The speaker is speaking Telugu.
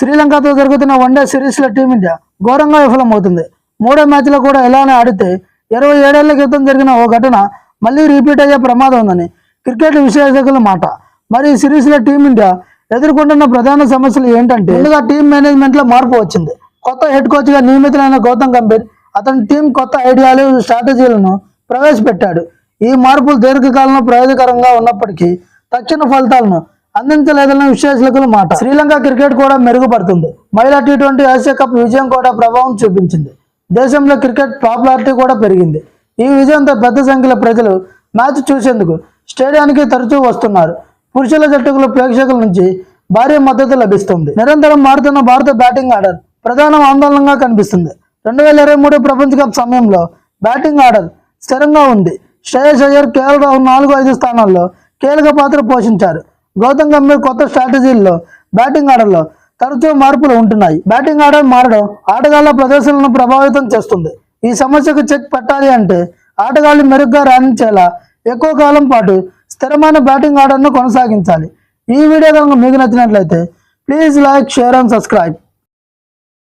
శ్రీలంకతో జరుగుతున్న వన్డే సిరీస్లో టీమిండియా ఘోరంగా విఫలమవుతుంది. మూడో మ్యాచ్లో కూడా ఇలానే ఆడితే ఇరవై ఏడేళ్ళ క్రితం జరిగిన ఓ ఘటన మళ్ళీ రిపీట్ అయ్యే ప్రమాదం ఉందని క్రికెట్ విశ్లేషకుల మాట. మరి ఈ సిరీస్లో టీమిండియా ఎదుర్కొంటున్న ప్రధాన సమస్యలు ఏంటంటే ముందుగా టీం మేనేజ్మెంట్లో మార్పు వచ్చింది. కొత్త హెడ్ కోచ్గా నియమితులైన గౌతమ్ గంభీర్ అతని టీం కొత్త ఐడియాలు స్ట్రాటజీలను ప్రవేశపెట్టాడు. ఈ మార్పులు దీర్ఘకాలంలో ప్రయోజకరంగా ఉన్నప్పటికీ తక్షణ ఫలితాలను అందించలేదన్న విశ్లేషకుల మాట. శ్రీలంక క్రికెట్ కూడా మెరుగుపడుతుంది. మహిళా టీ ట్వంటీ ఆసియా కప్ విజయం కూడా ప్రభావం చూపించింది. దేశంలో క్రికెట్ పాపులారిటీ కూడా పెరిగింది. ఈ విజయంతో పెద్ద సంఖ్యలో ప్రజలు మ్యాచ్ చూసేందుకు స్టేడియానికి తరచూ వస్తున్నారు. పురుషుల జట్టుకుల ప్రేక్షకుల నుంచి భారీ మద్దతు లభిస్తుంది. నిరంతరం మారుతున్న భారత బ్యాటింగ్ ఆర్డర్ ప్రధాన ఆందోళనగా కనిపిస్తుంది. రెండు వేల ఇరవై మూడు ప్రపంచ కప్ సమయంలో బ్యాటింగ్ ఆర్డర్ స్థిరంగా ఉంది. శ్రేయస్ అయ్యర్ కేఎల్ రాహుల్ నాలుగు ఐదు స్థానాల్లో కీలక పాత్ర పోషించారు. గౌతమ్ గంభీర్ కొత్త స్ట్రాటజీల్లో బ్యాటింగ్ ఆర్డర్లో తరచూ మార్పులు ఉంటున్నాయి. బ్యాటింగ్ ఆర్డర్ మారడం ఆటగాళ్ళ ప్రదర్శనలను ప్రభావితం చేస్తుంది. ఈ సమస్యకు చెక్ పెట్టాలి అంటే ఆటగాళ్ళు మెరుగ్గా రాణించేలా ఎక్కువ కాలం పాటు స్థిరమైన బ్యాటింగ్ ఆర్డర్ను కొనసాగించాలి. ఈ వీడియో కనుక మీకు నచ్చినట్లయితే please like share and subscribe.